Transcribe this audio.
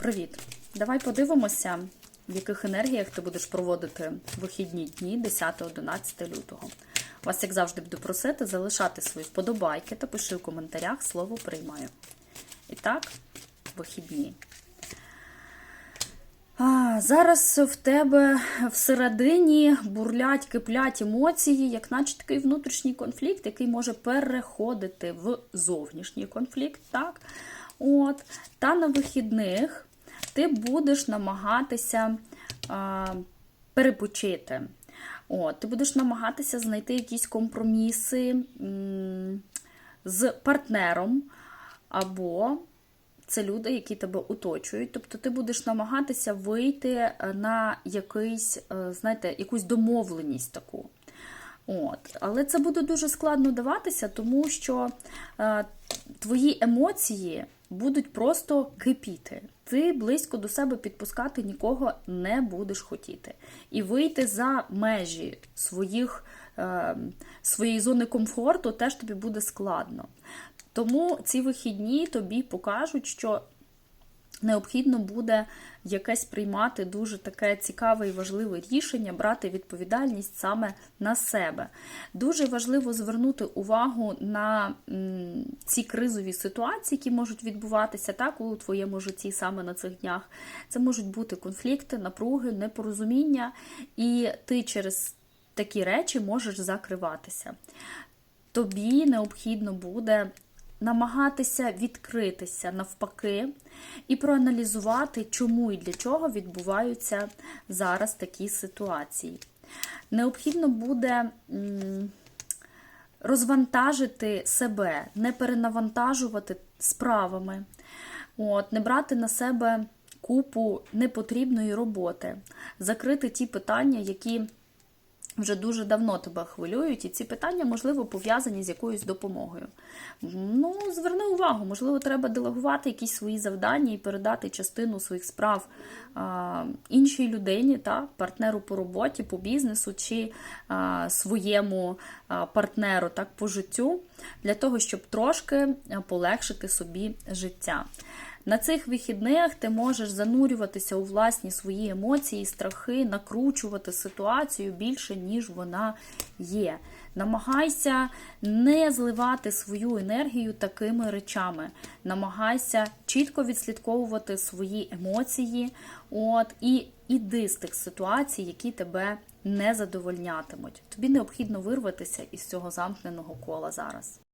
Привіт! Давай подивимося, в яких енергіях ти будеш проводити вихідні дні 10-11 лютого. Вас, як завжди, буду просити залишати свої вподобайки та пиши у коментарях слово приймаю. І так, вихідні. А, зараз в тебе всередині бурлять, киплять емоції, як наче такий внутрішній конфлікт, який може переходити в зовнішній конфлікт. так? От. Та на вихідних ти будеш намагатися а, перепочити. От, Ти будеш намагатися знайти якісь компроміси м, з партнером, або це люди, які тебе оточують. Тобто ти будеш намагатися вийти на якийсь, е, знаєте, якусь домовленість таку. От. Але це буде дуже складно даватися, тому що е, твої емоції будуть просто кипіти. Ти близько до себе підпускати нікого не будеш хотіти. І вийти за межі своїх, е, своєї зони комфорту теж тобі буде складно. Тому ці вихідні тобі покажуть, що необхідно буде якесь приймати дуже таке цікаве і важливе рішення, брати відповідальність саме на себе. Дуже важливо звернути увагу на ці кризові ситуації, які можуть відбуватися так у твоєму житті саме на цих днях. Це можуть бути конфлікти, напруги, непорозуміння, і ти через такі речі можеш закриватися. Тобі необхідно буде намагатися відкритися навпаки і проаналізувати, чому і для чого відбуваються зараз такі ситуації. Необхідно буде розвантажити себе, не перенавантажувати справами, от, не брати на себе купу непотрібної роботи, закрити ті питання, які вже дуже давно тебе хвилюють, і ці питання, можливо, пов'язані з якоюсь допомогою. Ну, зверни увагу, можливо, треба делегувати якісь свої завдання і передати частину своїх справ а, іншій людині, та, партнеру по роботі, по бізнесу чи а, своєму а, партнеру так, по життю, для того, щоб трошки полегшити собі життя. На цих вихідних ти можеш занурюватися у власні свої емоції, страхи, накручувати ситуацію більше, ніж вона є. Намагайся не зливати свою енергію такими речами. Намагайся чітко відслідковувати свої емоції, от, і іди з тих ситуацій, які тебе не задовольнятимуть. Тобі необхідно вирватися із цього замкненого кола зараз.